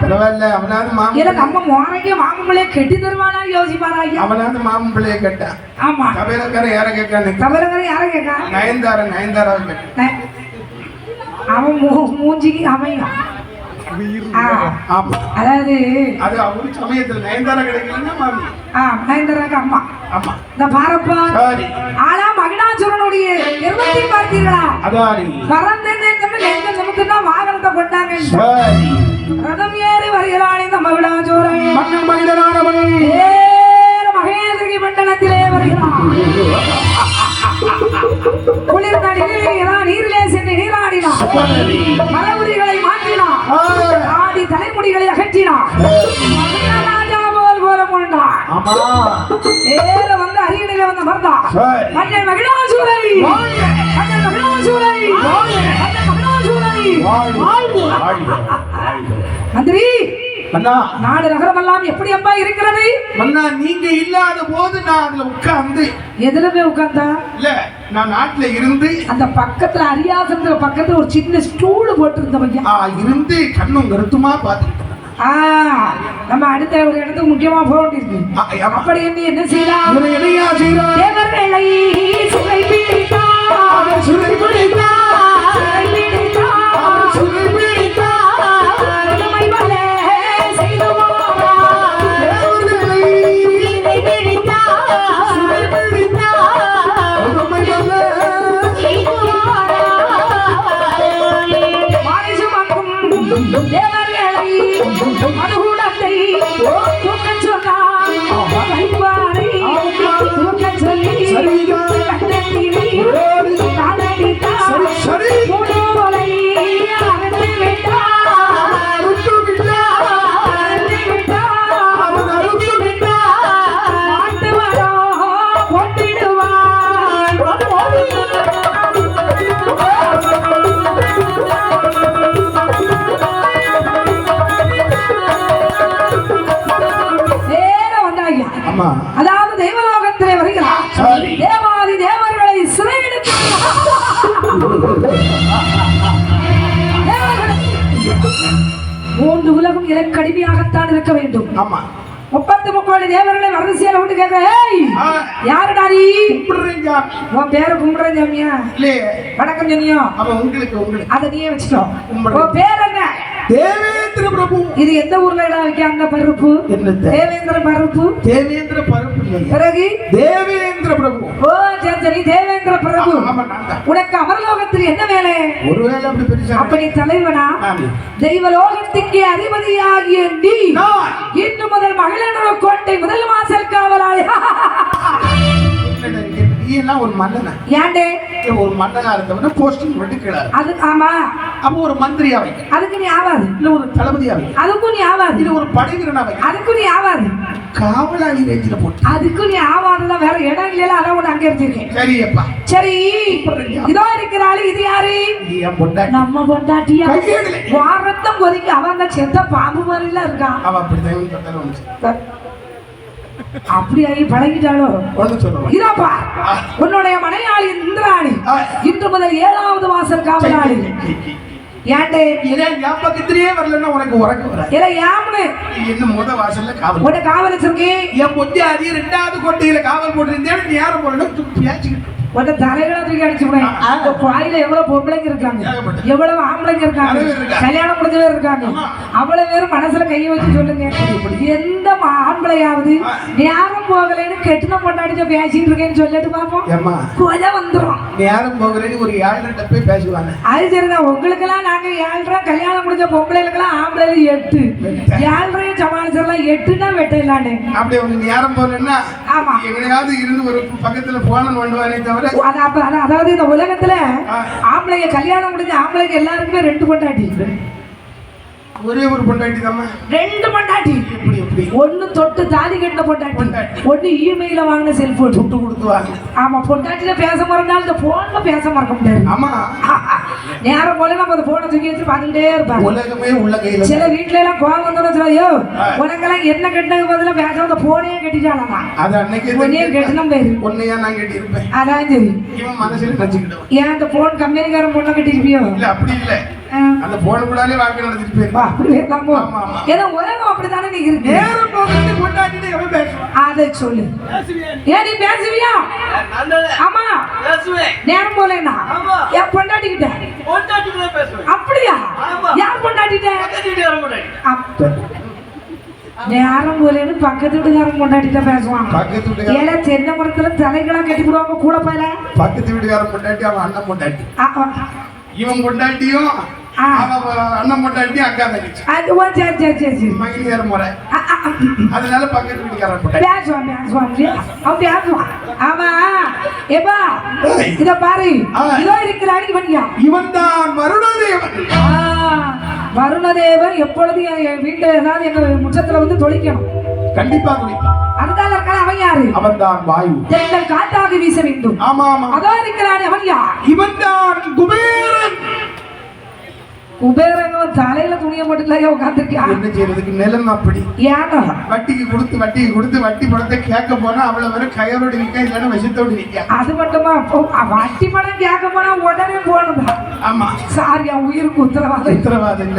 பரவாயில்ல அவனாவது மாமன் இல்ல நம்ம மோனைக்கு மாமங்களே கெட்டி தருவானா யோசிப்பாரா ஐயா அவனாவது மாமன் பிள்ளைய கேட்டான் ஆமா கபேலக்காரன் யார கேட்கான்னு கபலகரை யாரை கேட்கா நயன்தாரா நயன்தாராவை கேட்டான் நே- அவன் மூஞ்சிக்கு அமையும் அதாவது அது அவரு சமயத்துல நயன்தாரா கிடைக்கலன்னா மாமி ஆ, மகேந்திரனுக்கு அம்மா ஆமா இந்த பாரப்பா ஆனா மகிழாசுரனுடைய இருபத்தி பார்த்தீர்களா நெஞ்ச நிமித்துனா வாகனத்தை கொண்டாங்க இந்த மகிழாசுரன் மன்னன் மனிதனானவன் ஏற மகேந்திரகி மண்டலத்திலே வருகிறான். குளிர் நடிகளே நீரிலே சென்று நீராடினான். சரி. மரபுரிகளை மாற்றினான். ஆடி தலைமுடிகளை அகற்றினான். ராஜா போல் கோலம் கொண்டான். நேர வந்து அரியணையில வந்து மறந்தான். மன்னன் மகிழாசூரை மன்னன் மகிழாசூரை மன்னன் மகிழாசூரை. மந்திரி மன்னா. நாடு நகரமெல்லாம் எப்படி அப்பா இருக்கிறது? மன்னா நீங்க இல்லாத போது நான் அதுல உட்கார்ந்து எதுல போய் உட்கார்ந்தா? இல்ல நான் நாட்டுல இருந்து அந்த பக்கத்துல அரியாசன்ற பக்கத்துல ஒரு சின்ன ஸ்டூல் போட்டிருந்த பையன். ஆ, இருந்து கண்ணும் கருத்துமா பார்த்துக்கிட்டு. ஆ நம்ம அடுத்த ஒரு இடத்துக்கு முக்கியமா போக வேண்டியிருக்கு. அப்படி என்ன என்ன செய்யலாம் Come on, அதாவது தெய்வலோகத்திலே வருகிறார். தேவாதி தேவர்களை சிறையிடுத்து மூன்று உலகம் எனக்கு அடிமையாகத்தான் இருக்க வேண்டும். ஆமா. முப்பத்தி முக்கோடி தேவர்களை வரிசையில விட்டு கேட்க ஏய் ஆ, யாருடா நீ. உன் பேரை கும்பிடுறேன் ஜாமியா வணக்கம் ஜனியோ அவன் உங்களுக்கு உங்களுக்கு. அதை நீயே வச்சுக்கோ. உன் பேர் என்ன? தேவேந்திர பிரபு. இது எந்த ஊர்ல இடம் வைக்காங்க பருப்பு? தேவேந்திர பருப்பு. தேவேந்திர பரப்பு பிறகு? தேவேந்திர பிரபு. ஓ சரி சரி தேவேந்திர பிரபு. உனக்கு அமரலோகத்தில் என்ன வேலை? ஒருவேளை அப்படி பெருசா அப்படி தலைவனா. தெய்வலோகத்துக்கு அதிபதியாகிய நீ இன்று முதல் மகளிர் கோட்டை முதல் வாசல் காவலாளி. என்னடா இது? நீ எல்லாம் ஒரு மன்னனா? ஏண்டே? ஒரு மன்னனா இருந்தவன போஸ்டிங் வெட்டுக்கிறார். அது ஆமா. அப்ப ஒரு மந்திரியா வைக்க அதுக்கு நீ ஆவாது. இல்ல ஒரு தளபதியா வைக்க அதுக்கும் நீ ஆவாது. இல்ல ஒரு படைவீரனா வைக்க அதுக்கும் நீ ஆவாது. காவலாளி ரேஞ்சில போட்டு. அதுக்கும் நீ ஆவாதுதான் வேற இடம் இல்லையா அதான் உன்னை அங்க இருந்திருக்கேன் சரியப்பா. சரி. இதோ இருக்கிறாள் இது யாரு? நம்ம பொண்டாட்டியா. வாரத்தம் கொதிக்க அவன் செத்த பாம்பு மாதிரில இருக்கான் அவ அப்படிதான் அப்படி ஆகி சொல்லுவான் இதாப்பா உன்னுடைய மனையாளி இந்திராணி. இன்று முதல் ஏழாவது வாசல் காவலாளி. ஏண்டே ஏன் என் பக்கத்திலேயே வரலன்னா உனக்கு உறக்க வர இல்ல யாமுனு என்ன முத வாசல்ல காவல் உன்னை காவல் வச்சிருக்கேன். என் பொத்தி அதிக ரெண்டாவது கோட்டையில காவல் போட்டிருந்தேன் நீ யாரும் போறணும் பேச்சுக்கிட்டு உன்னை தலைகளை தூக்கி அடிச்சு விடுறேன் அந்த கோயில எவ்வளவு பொம்பளைங்க இருக்காங்க. எவ்வளவு ஆம்பளைங்க இருக்காங்க. கல்யாணம் முடிஞ்ச பேர் இருக்காங்க. அவ்வளவு பேரும் மனசுல கையை வச்சு சொல்லுங்க. எந்த ஆம்பளையாவது நேரம் போகலைன்னு கெட்டின பொண்டாடிச்ச பேசிட்டு இருக்கேன்னு சொல்லிட்டு பாப்போம். கொலை வந்துரும். நீ யாரும் போகிறேன்னு ஒரு ஏழரை போய் பேசுவாங்க. அது சரிதான். உங்களுக்கெல்லாம் நாங்க ஏழ்ரூவா கல்யாணம் முடிஞ்ச பொம்பளைகளுக்கெல்லாம் ஆம்பளைல எட்டு. ஏழ்ரையும் சமாளிச்சிடலாம். எட்டுன்னா வெட்டிடலான்னு அப்படி ஒண்ணு நீ யாரும் போறேன்னா ஆமா. எங்கேயாவது இருந்து ஒரு பக்கத்துல போன பண்ணுவானே தவிர அது அப்ப அது- அதாவது இந்த உலகத்துல. ஆம்பளைங்க கல்யாணம் முடிஞ்ச ஆம்பளைங்க எல்லாருக்குமே ரெண்டு பொண்டாட்டி. ஒரே ஒரு பொண்டாட்டி தாம்மா. ரெண்டு பொண்டாட்டி. எப்படி எப்படி? ஒண்ணு தொட்டு தாலி கட்டின பொண்டாட்டி. ஒண்ணு இமெயில வாங்கின செல்போன். துட்டு கொடுத்துவாங்க ஆமா பொண்டாட்டில பேச மறந்தாலும் இந்த போன்ல பேச மறக்க முடியாது. ஆமா. நேரம் போல நம்ம அந்த போனை தூக்கி வச்சு பார்த்துக்கிட்டே இருப்பாங்க உலகமே உள்ள கையில சில வீட்ல எல்லாம் கோவம் வந்துடும் ஐயோ உனக்கெல்லாம் என்ன கட்டினது பதிலா பேச அந்த போனையே கட்டிட்டாலாம் அது அன்னைக்கே உன்னையே கட்டின பேரு உன்னையா நான் கட்டி இருப்பேன் அதான் சரி. இவன் மனசுல நினைச்சுக்கிட்டவன் ஏன் அந்த போன் கம்பெனிக்காரன் பொண்ணை கட்டிருப்பியோ இல்ல அப்படி இல்ல. அந்த போன் கூடாலே வாழ்க்கை நடத்திட்டு வா, போயிருப்பா அப்படி. ஏதோ உலகம் அப்படித்தானே நீ இருக்கு. நேரம் போகிறது கொண்டாடிட்டு எவன் பேசுவான் அதை சொல்லு. ஏன் நீ? பேசுவியா? ஆமா. நேரம் போலேனா ஆமா. என் பொண்டாட்டிக்கிட்ட. அப்படியா? ஆமா. யார் பொண்டாட்டிட்ட? அப்ப. நேரம் போலேன்னு பக்கத்து வீட்டுக்காரன் பொண்டாட்டிட்ட பேசுவான். பக்கத்து வீட்டுக்காரன் ஏல தென்னை மரத்துல தலைகளாம் கட்டி விடுவாங்க கூட போயில பக்கத்து வீட்டுக்காரன் பொண்டாட்டி அவன் அண்ணன் ஆ. இவன். அவன் அண்ணன் பொண்டாட்டியும் அக்கா தங்கச்சி அது ஓ, சரி சரி சரி சரி. மகிழியார முறை. அதனால பக்கத்து வீட்டுக்காரன் பொண்டாட்டி பேசுவான் பேசுவான்? அவன் பேசுவான் ஆமா. ஏப்பா. இத பாரு. இதோ இருக்கிறாரு இவன் யா இவன் தான் வருணதேவன் வருணதேவன் எப்பொழுது என் வீட்டுல ஏதாவது எங்க முற்றத்துல வந்து தொழிக்கணும் கண்டிப்பா குடிப்பான் அதுதான் இருக்கான அவன் யாரு? அவன் தான் வாயு. தெங்கள் காட்டாக வீச வேண்டும். ஆமா ஆமா. அதோ இருக்கிறானே அவன் யார்? இவன் தான் குபேரன். குபேரங்க தலையில துணிய மட்டும் உட்காந்துருக்கியா என்ன செய்யறதுக்கு நிலம் அப்படி? ஏன்னா வட்டிக்கு கொடுத்து வட்டிக்கு கொடுத்து வட்டி பணத்தை கேட்க போனா அவளை வர கயரோடு நிக்க இல்லைன்னா விஷத்தோடு நிக்க. அது மட்டுமா? வட்டி பணம் கேட்க போனா உடனே போனதா? ஆமா. சாரி என் உயிருக்கு உத்தரவாதம். உத்தரவாதம் இல்லை.